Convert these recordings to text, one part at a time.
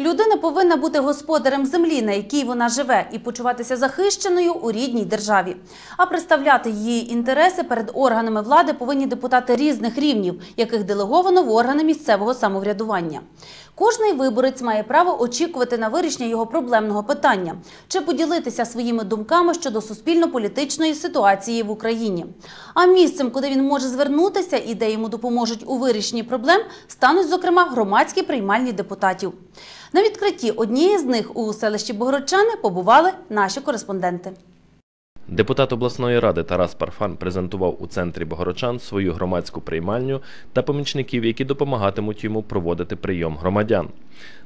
Людина повинна бути господарем землі, на якій вона живе, і почуватися захищеною у рідній державі. А представляти її інтереси перед органами влади повинні депутати різних рівнів, яких делеговано в органи місцевого самоврядування. Кожний виборець має право очікувати на вирішення його проблемного питання чи поділитися своїми думками щодо суспільно-політичної ситуації в Україні. А місцем, куди він може звернутися і де йому допоможуть у вирішенні проблем, стануть, зокрема, громадські приймальні депутатів. На відкритті однієї з них у селищі Богородчани побували наші кореспонденти. Депутат обласної ради Тарас Парфан презентував у центрі Богородчан свою громадську приймальню та помічників, які допомагатимуть йому проводити прийом громадян.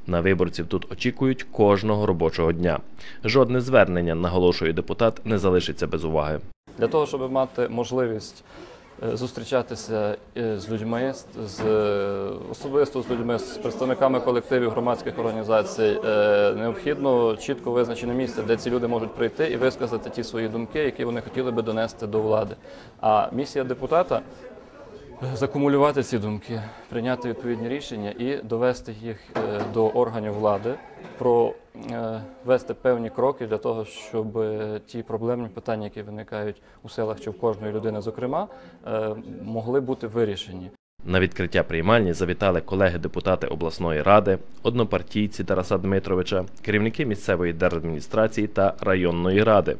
На виборців тут очікують кожного робочого дня. Жодне звернення, наголошує депутат, не залишиться без уваги. Для того, щоб мати можливість зустрічатися е, з людьми, з- е, особисто з людьми, з представниками колективів громадських організацій, е, необхідно чітко визначене місце, де ці люди можуть прийти і висказати ті свої думки, які вони хотіли би донести до влади. А місія депутата е, закумулювати ці думки, прийняти відповідні рішення і довести їх е, до органів влади, провести певні кроки для того, щоб е, ті проблемні питання, які виникають у селах чи в кожної людини, зокрема, е, могли бути вирішені. На відкриття приймальні завітали колеги-депутати обласної ради, однопартійці Тараса Дмитровича, керівники місцевої держадміністрації та районної ради.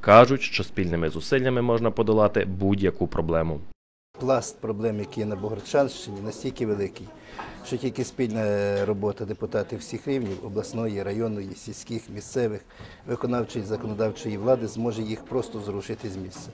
Кажуть, що спільними зусиллями можна подолати будь-яку проблему. Пласт проблем, які є на Богорчанщині, настільки великий, що тільки спільна робота депутатів всіх рівнів обласної, районної, сільських, місцевих, виконавчої, законодавчої влади зможе їх просто зрушити з місця.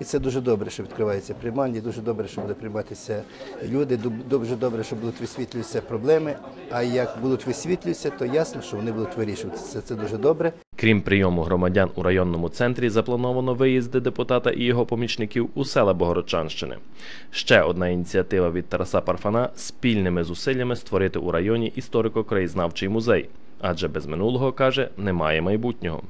І це дуже добре, що відкриваються приймальні, дуже добре, що будуть прийматися люди, дуже добре, що будуть висвітлюватися проблеми. А як будуть висвітлюватися, то ясно, що вони будуть вирішуватися. Це, дуже добре. Крім прийому громадян у районному центрі, заплановано виїзди депутата і його помічників у села Богородчанщини. Ще одна ініціатива від Тараса Парфана спільними зусиллями створити у районі історико-краєзнавчий музей, адже без минулого каже немає майбутнього.